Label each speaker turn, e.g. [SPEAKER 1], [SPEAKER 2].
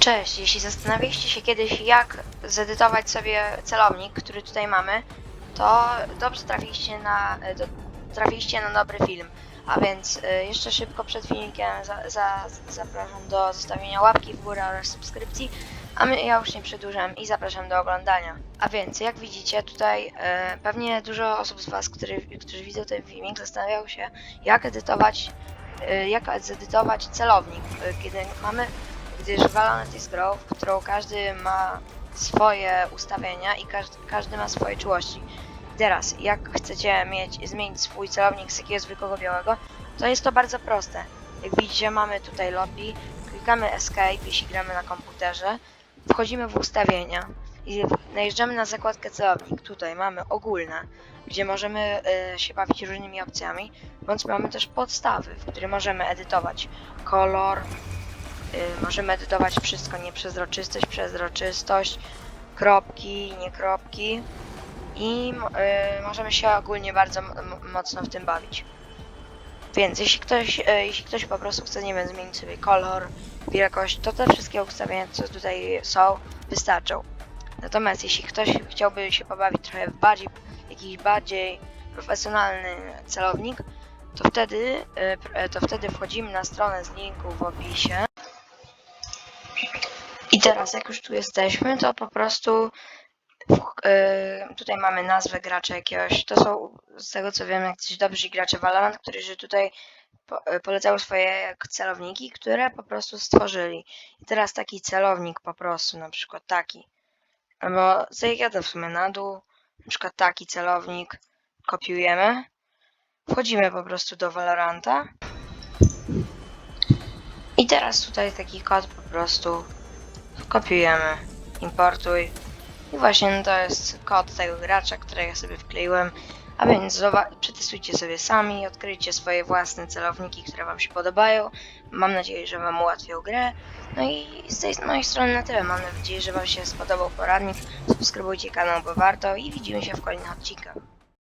[SPEAKER 1] Cześć, jeśli zastanawialiście się kiedyś jak zedytować sobie celownik, który tutaj mamy, to dobrze trafiliście na, do, trafiliście na dobry film. A więc y, jeszcze szybko przed filmikiem za, za, zapraszam do zostawienia łapki w górę oraz subskrypcji, a my, ja już nie przedłużam i zapraszam do oglądania. A więc jak widzicie tutaj y, pewnie dużo osób z Was, który, którzy widzą ten filmik zastanawiają się jak edytować, y, jak zedytować celownik, y, kiedy mamy gdyż Valorant jest grą, w którą każdy ma swoje ustawienia i każdy, każdy ma swoje czułości. Teraz, jak chcecie mieć, zmienić swój celownik z jakiegoś zwykłego białego, to jest to bardzo proste. Jak widzicie, mamy tutaj lobby, klikamy Escape, jeśli gramy na komputerze, wchodzimy w ustawienia i najeżdżamy na zakładkę celownik. Tutaj mamy ogólne, gdzie możemy y, się bawić różnymi opcjami, bądź mamy też podstawy, w których możemy edytować kolor, możemy edytować wszystko, nieprzezroczystość, przezroczystość, kropki, nie kropki i y, możemy się ogólnie bardzo mocno w tym bawić. Więc jeśli ktoś, y, jeśli ktoś po prostu chce, nie wiem, zmienić sobie kolor, wielkość, to te wszystkie ustawienia, co tutaj są, wystarczą. Natomiast jeśli ktoś chciałby się pobawić trochę w bardziej, jakiś bardziej profesjonalny celownik, to wtedy, y, to wtedy wchodzimy na stronę z linku w opisie. I teraz, jak już tu jesteśmy, to po prostu y, tutaj mamy nazwę gracza jakiegoś. To są, z tego co wiem, jacyś dobrzy gracze Valorant, którzy tutaj po, y, polecają swoje celowniki, które po prostu stworzyli. I teraz taki celownik po prostu, na przykład taki. Albo jadę w sumie na dół, na przykład taki celownik, kopiujemy. Wchodzimy po prostu do Valoranta. I teraz tutaj taki kod po prostu kopiujemy, importuj. I właśnie no to jest kod tego gracza, który ja sobie wkleiłem. A więc przetestujcie sobie sami, odkryjcie swoje własne celowniki, które Wam się podobają. Mam nadzieję, że Wam ułatwią grę. No i z tej mojej strony na tyle. Mam nadzieję, że Wam się spodobał poradnik. Subskrybujcie kanał, bo warto i widzimy się w kolejnych odcinkach.